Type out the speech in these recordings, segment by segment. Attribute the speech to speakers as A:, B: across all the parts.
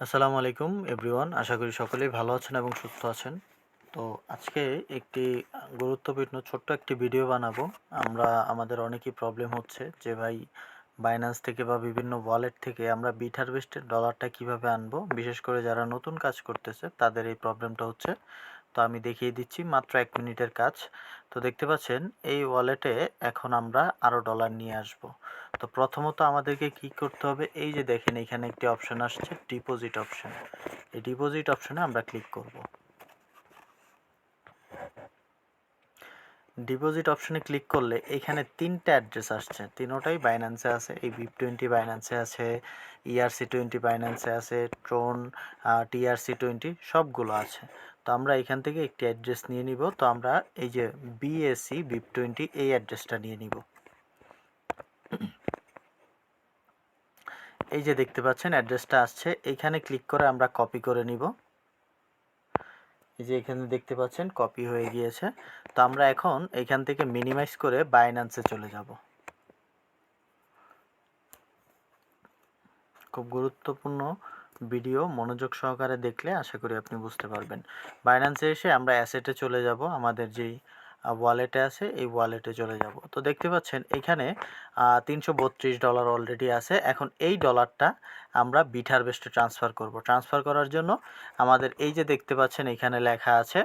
A: আসসালামু আলাইকুম, এভরিওয়ান। আশা করি সকলেই ভালো আছেন এবং সুস্থ আছেন। তো আজকে একটি গুরুত্বপূর্ণ, ছোট্ট একটি ভিডিও বানাবো। আমরা, আমাদের অনেকই প্রবলেম হচ্ছে যে ভাই বাইন্যান্স থেকে বা বিভিন্ন ওয়ালেট থেকে আমরা বিট হারভেস্টের ডলারটা কীভাবে আনব? বিশেষ করে যারা নতুন কাজ করতেছে, তাদের এই প্রবলেমটা হচ্ছে তো আমি দেখিয়ে দিচ্ছি মাত্র এক মিনিটের কাজ। তো দেখতে পাচ্ছেন, এই ওয়ালেটে এখন আমরা আরও ডলার নিয়ে আসব। তো প্রথমত আমাদেরকে কি করতে হবে, এই যে দেখেন এখানে একটি অপশন আসছে, ডিপোজিট অপশন। এই ডিপোজিট অপশানে আমরা ক্লিক করব। ডিপোজিট অপশনে ক্লিক করলে এখানে তিনটা অ্যাড্রেস আসছে। তিনোটাই বাইন্যান্সে আছে, এই বিপ টোয়েন্টি বাইন্যান্সে আছে ইআরসি টোয়েন্টি বাইন্যান্সে আছে ট্রোন টিআরসি টোয়েন্টি সবগুলো আছে। তো আমরা এখান থেকে একটি অ্যাড্রেস নিয়ে নিব। তো আমরা এই যে বিএসসি বিপ টোয়েন্টি এই অ্যাড্রেসটা নিয়ে নিব। এই যে দেখতে পাচ্ছেন অ্যাড্রেসটা আসছে। এইখানে ক্লিক করে আমরা কপি করে নিব। এই যে এখানে দেখতে পাচ্ছেন কপি হয়ে গিয়েছে। তো আমরা এখন এখান থেকে মিনিমাইজ করে বাইন্যান্সে চলে যাব। খুব গুরুত্বপূর্ণ ভিডিও মনোযোগ সহকারে দেখলে আশা করি আপনি বুঝতে পারবেন। বাইন্যান্সে এসে আমরা অ্যাসেটে চলে যাব, আমাদের যেই ওয়ালেটে আছে, এই ওয়ালেটে চলে যাব। তো দেখতে পাচ্ছেন এখানে তিনশো বত্রিশ ডলার অলরেডি আছে। এখন এই ডলারটা আমরা বিট হারভেস্টে ট্রান্সফার করব। ট্রান্সফার করার জন্য আমাদের এই যে দেখতে পাচ্ছেন এখানে লেখা আছে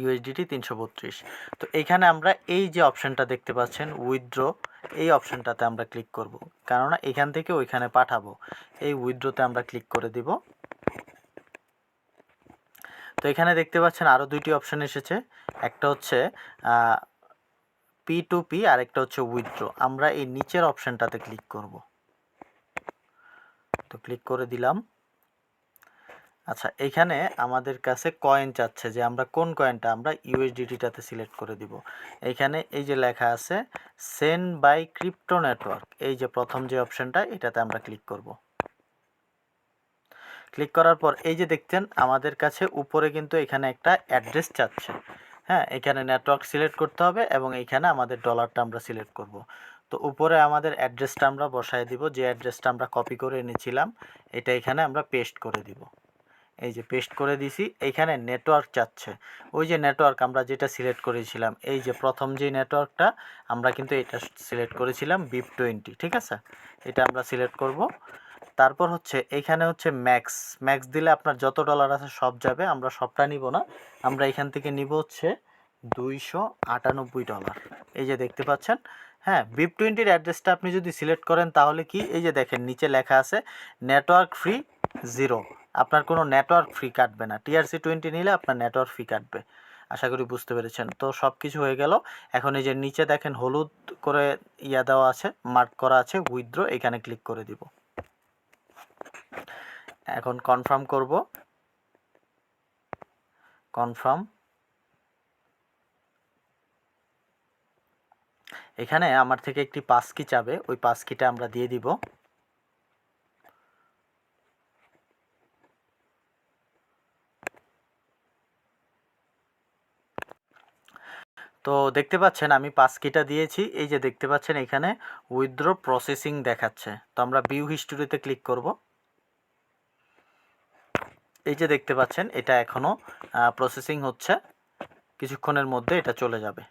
A: ইউএসডিটি তিনশো বত্রিশ। তো এখানে আমরা এই যে অপশানটা দেখতে পাচ্ছেন উইথড্র এই অপশানটাতে আমরা ক্লিক করব। কেননা এখান থেকে ওইখানে পাঠাবো। এই উইথড্রোতে আমরা ক্লিক করে দিব। তো এখানে দেখতে পাচ্ছেন আরও দুইটি অপশান এসেছে। একটা হচ্ছে পি টু পি আর একটা হচ্ছে উইথড্র আমরা এই নিচের অপশানটাতে ক্লিক করব। তো ক্লিক করে দিলাম। আচ্ছা এখানে আমাদের কাছে কয়েন চাচ্ছে যে আমরা কোন কয়েনটা আমরা ইউএসডিটিটাতে সিলেক্ট করে দিব। এখানে এই যে লেখা আছে সেন্ড বাই ক্রিপ্টো নেটওয়ার্ক এই যে প্রথম যে অপশানটা এটাতে আমরা ক্লিক করব। ক্লিক করার পর এই যে দেখতেন আমাদের কাছে উপরে কিন্তু এখানে একটা অ্যাড্রেস চাচ্ছে। হ্যাঁ এখানে নেটওয়ার্ক সিলেক্ট করতে হবে এবং এইখানে আমাদের ডলারটা আমরা সিলেক্ট করব। তো উপরে আমাদের অ্যাড্রেসটা আমরা বসায় দিব, যে অ্যাড্রেসটা আমরা কপি করে এনেছিলাম, এটা এখানে আমরা পেস্ট করে দিব। এই যে পেস্ট করে দিছি এইখানে নেটওয়ার্ক চাচ্ছে। ওই যে নেটওয়ার্ক আমরা যেটা সিলেক্ট করেছিলাম, এই যে প্রথম যে নেটওয়ার্কটা আমরা কিন্তু এটা সিলেক্ট করেছিলাম বিপ টোয়েন্টি ঠিক আছে? এটা আমরা সিলেক্ট করব। তারপর হচ্ছে এখানে হচ্ছে ম্যাক্স ম্যাক্স দিলে আপনার যত ডলার আছে সব যাবে, আমরা সবটা নিব না। আমরা এখান থেকে নিব হচ্ছে দুইশো আটানব্বই ডলার এই যে দেখতে পাচ্ছেন হ্যাঁ বিপ টোয়েন্টির অ্যাড্রেসটা আপনি যদি সিলেক্ট করেন তাহলে কি? এই যে দেখেন, নিচে লেখা আছে নেটওয়ার্ক ফ্রি জিরো আপনার কোনো নেটওয়ার্ক ফ্রি কাটবে না। টিআরসি টোয়েন্টি নিলে আপনার নেটওয়ার্ক ফ্রি কাটবে। আশা করি বুঝতে পেরেছেন। তো সব কিছু হয়ে গেল। এখন এই যে নিচে দেখেন হলুদ করে ইয়া দেওয়া আছে মার্ক করা আছে উইথড্র এখানে ক্লিক করে দিব। এখন কনফার্ম করব। কনফার্ম এখানে আমার থেকে একটি পাসকি চাবে, ওই পাসকিটা আমরা দিয়ে দিব। তো দেখতে পাচ্ছেন, আমি পাস কিটা দিয়েছি। এই যে দেখতে পাচ্ছেন, এখানে উইথড্র প্রসেসিং দেখাচ্ছে। তো আমরা ভিউ হিস্টোরিতে ক্লিক করব। এই যে দেখতে পাচ্ছেন, এটা এখনও প্রসেসিং হচ্ছে। কিছুক্ষণের মধ্যে এটা চলে যাবে।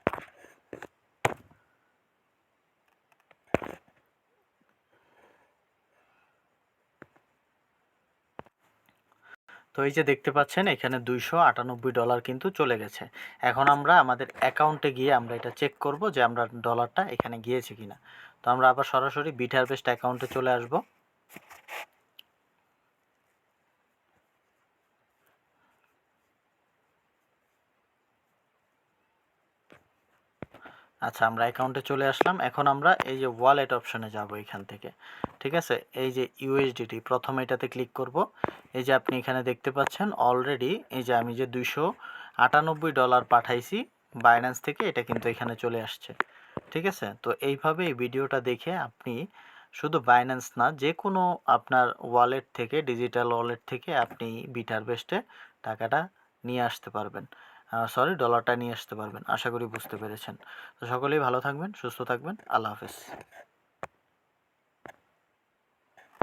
A: তো এই যে দেখতে পাচ্ছেন, এখানে দুইশো আটানব্বই ডলার কিন্তু চলে গেছে। এখন আমরা আমাদের অ্যাকাউন্টে গিয়ে আমরা এটা চেক করব যে আমরা ডলারটা এখানে গিয়েছে কিনা। তো আমরা আবার সরাসরি বিট হারভেস্ট অ্যাকাউন্টে চলে আসব। আচ্ছা আমরা অ্যাকাউন্টে চলে আসলাম। এখন আমরা এই যে ওয়ালেট অপশানে যাব এখান থেকে। ঠিক আছে? এই যে ইউএসডিটি প্রথম এটাতে ক্লিক করব। এই যে আপনি এখানে দেখতে পাচ্ছেন অলরেডি এই যে আমি যে দুইশো আটানব্বই ডলার পাঠাইছি বাইন্যান্স থেকে এটা কিন্তু এখানে চলে আসছে। ঠিক আছে? তো এইভাবে এই ভিডিওটা দেখে আপনি শুধু বাইন্যান্স না যে কোনো আপনার ওয়ালেট থেকে ডিজিটাল ওয়ালেট থেকে আপনি বিটার বেস্টে টাকাটা নিয়ে আসতে পারবেন। সরি ডলারটা নিয়ে আসতে পারবেন। আশা করি বুঝতে পেরেছেন। তো সকলেই ভালো থাকবেন, সুস্থ থাকবেন। আল্লাহ হাফেজ।